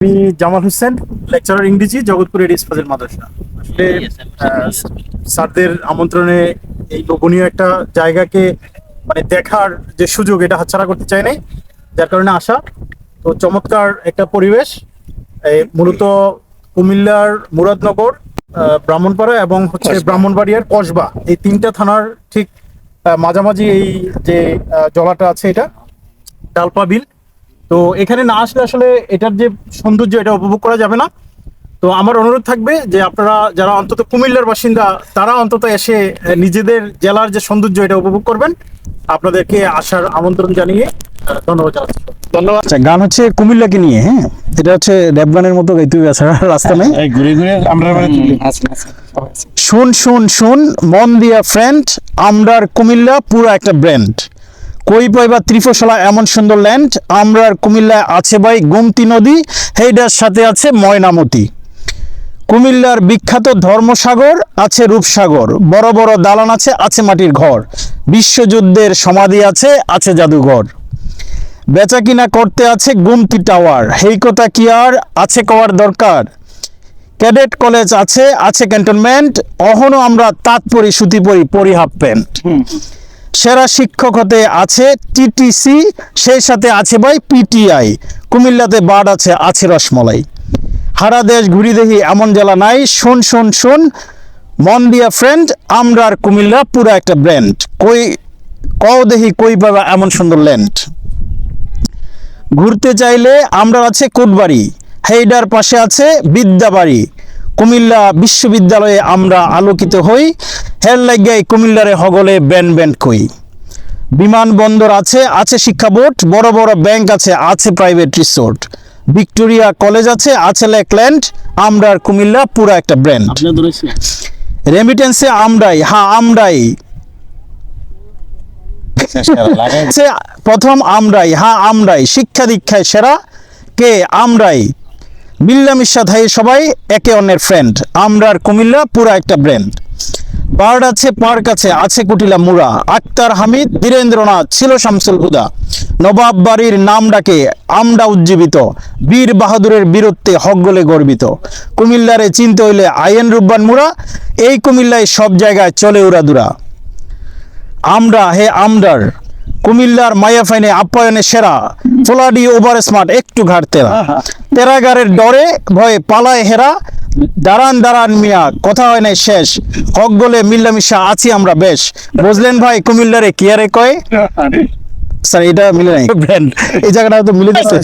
আমি জামাল হোসেন লেকচারার ইংরেজি জগৎপুর এডিস ফাজেল মাদ্রাসা। আসলে আহ, স্যারদের আমন্ত্রণে এই লোভনীয় একটা জায়গাকে মানে দেখার যে সুযোগ এটা হাতছাড়া করতে চাই নাই। যার কারণে আসা তো চমৎকার একটা পরিবেশ। এই মূলত কুমিল্লার মুরাদনগর আহ, ব্রাহ্মণপাড়া এবং হচ্ছে ব্রাহ্মণবাড়িয়ার কসবা। এই তিনটা থানার ঠিক মাঝামাঝি এই যে জলাটা আছে এটা। ডালপা বিল তো এখানে না আসলে আসলে এটার যে সৌন্দর্য এটা উপভোগ করা যাবে না। তো আমার অনুরোধ থাকবে যে আপনারা যারা অন্তত কুমিল্লার বাসিন্দা তারা অন্তত এসে নিজেদের জেলার যে সৌন্দর্য এটা উপভোগ করবেন। আপনাদেরকে আসার আমন্ত্রণ জানিয়ে ধন্যবাদ জানাচ্ছি। ধন্যবাদ। আচ্ছা গান হচ্ছে কুমিল্লাকে নিয়ে হ্যাঁ? এটা হচ্ছে র্যাপ গানের মতো গাইতে হবে ছাড়া রাস্তা নেই। এই ঘুরে ঘুরে আমরা মানে। শুন শুন শুন মন দিয়া ফ্রেন্ড আমরার কুমিল্লা পুরো একটা ব্র্যান্ড কই বা ত্রিফসলা এমন সুন্দর ল্যান্ড আমরার কুমিল্লায় আছে ভাই গোমতী নদী, হেইডার সাথে আছে ময়নামতি। কুমিল্লার বিখ্যাত ধর্মসাগর আছে রূপসাগর, বড় বড় দালান আছে আছে মাটির ঘর। বিশ্বযুদ্ধের সমাধি আছে আছে জাদুঘর। বেচা কিনা করতে আছে গুমতি টাওয়ার। হেই কথা কি আর? আছে কওয়ার দরকার। ক্যাডেট কলেজ আছে আছে ক্যান্টনমেন্ট। অহনো আমরা তাৎপরি পরি সুতি পরি পরি হাফ প্যান্ট সেরা শিক্ষক হতে আছে টিটিসি, সেই সাথে আছে ভাই পিটিআই। কুমিল্লাতে বার্ড আছে আছে রসমলাই। হারা দেশ ঘুরি দেখি এমন জেলা নাই। শোন শোন শোন, মন দিয়া ফ্রেন্ড আমরার কুমিল্লা পুরা একটা ব্র্যান্ড কই, কও দেখি কই পাবা এমন সুন্দর ল্যান্ড ঘুরতে চাইলে আমরা আছে কোটবাড়ি। হেইডার পাশে আছে বিদ্যাবাড়ি। কুমিল্লা বিশ্ববিদ্যালয়ে আমরা আলোকিত হই। হের লাগাই কুমিল্লারে হগলে ব্যান ব্যান্ড কই। বিমানবন্দর আছে আছে শিক্ষা বোর্ড বড় বড় ব্যাংক আছে আছে প্রাইভেট রিসোর্ট। ভিক্টোরিয়া কলেজ আছে আছে লেকল্যান্ড আমরার কুমিল্লা পুরা একটা ব্র্যান্ড। রেমিটেন্সে আমরাই হ্যাঁ আমরাই। প্রথম আমরাই হ্যাঁ আমরাই। শিক্ষা দীক্ষায় সেরা কে? আমরাই। মিল্লামিশা ধাই সবাই একে অন্যের ফ্রেন্ড আমরার কুমিল্লা পুরা একটা ব্র্যান্ড। বার্ড আছে পার্ক আছে আছে কুটিলা মুরা আক্তার হামিদ বীরেন্দ্রনাথ ছিল শামসুল হুদা। নবাব বাড়ির নাম ডাকে আমরা উজ্জীবিত। বীর বাহাদুরের বীরত্বে হকগলে গর্বিত। কুমিল্লারে চিনতে হইলে আইএন রুব্বান মুরা এই কুমিল্লায় সব জায়গায় চলে উড়াদুরা আমরা হে আমরার কুমিল্লার মায়া ফাইনে আপ্যায়নে সেরা ফোলাডি ওভার স্মার্ট একটু ঘাট তেরা তেরাগারের ডরে ভয়ে পালায় হেরা দাঁড়ান দাঁড়ান মিয়া কথা হয় নাই শেষ। হক গলে মিল্লামিশা আছি আমরা বেশ। বুঝলেন ভাই কুমিল্লারে কি আরে কয়? স্যার এটা মিলে নাই। ব্র্যান্ড এই জায়গাটা তো মিলে দিচ্ছে